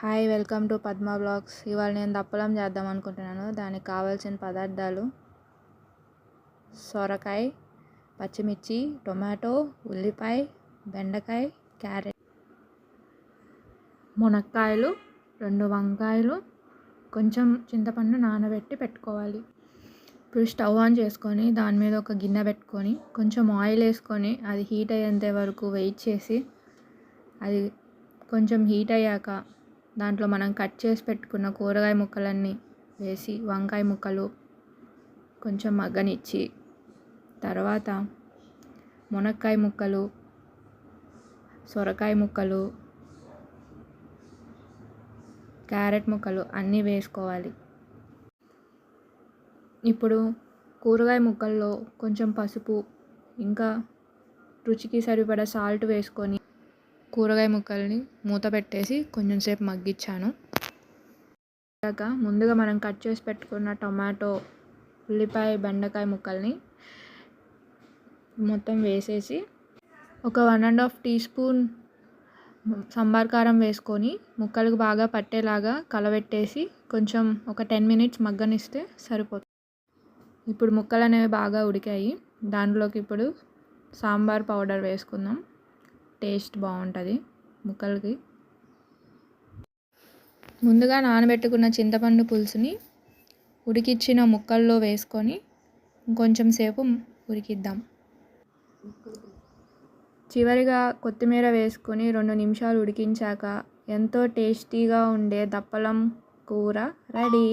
Hi welcome to Padma blogs. ఇవాళ నేను దప్పలం చేద్దాం అనుకుంటున్నాను. దానికి కావాల్సిన పదార్థాలు సొరకాయ పచ్చిమిర్చి టొమాటో ఉల్లిపాయ బెండకాయ క్యారెట్ మునక్కాయలు రెండు వంకాయలు కొంచెం చింతపండు నానబెట్టి పెట్టుకోవాలి. ఇప్పుడు స్టవ్ ఆన్ చేసుకొని దాని మీద ఒక గిన్నె పెట్టుకొని కొంచెం ఆయిల్ వేసుకొని అది హీట్ అయ్యేంత వరకు వెయిట్ చేసి అది కొంచెం హీట్ అయ్యాక దాంట్లో మనం కట్ చేసి పెట్టుకున్న కూరగాయ ముక్కలన్నీ వేసి వంకాయ ముక్కలు కొంచెం మగ్గనిచ్చి తర్వాత మునక్కాయ ముక్కలు సొరకాయ ముక్కలు క్యారెట్ ముక్కలు అన్నీ వేసుకోవాలి. ఇప్పుడు కూరగాయ ముక్కల్లో కొంచెం పసుపు ఇంకా రుచికి సరిపడా సాల్ట్ వేసుకొని కూరగాయ ముక్కల్ని మూత పెట్టేసి కొంచెం సేపు మగ్గించాను అయ్యాక ముందుగా మనం కట్ చేసి పెట్టుకున్న టొమాటో ఉల్లిపాయ బెండకాయ ముక్కల్ని మొత్తం వేసేసి ఒక one and half teaspoon sambar కారం వేసుకొని ముక్కలకు బాగా పట్టేలాగా కలబెట్టేసి కొంచెం ఒక టెన్ మినిట్స్ మగ్గనిస్తే సరిపోతుంది. ఇప్పుడు ముక్కలు అనేవి బాగా ఉడికాయి. దాంట్లోకి ఇప్పుడు సాంబార్ పౌడర్ వేసుకుందాం. టేస్ట్ బాగుంటుంది ముక్కలకి. ముందుగా నానబెట్టుకున్న చింతపండు పులుసుని ఉడికిచ్చిన ముక్కల్లో వేసుకొని కొంచెం సేపు ఉడికిద్దాం. చివరిగా కొత్తిమీర వేసుకొని రెండు నిమిషాలు ఉడికించాక ఎంతో టేస్టీగా ఉండే దప్పలం కూర రెడీ.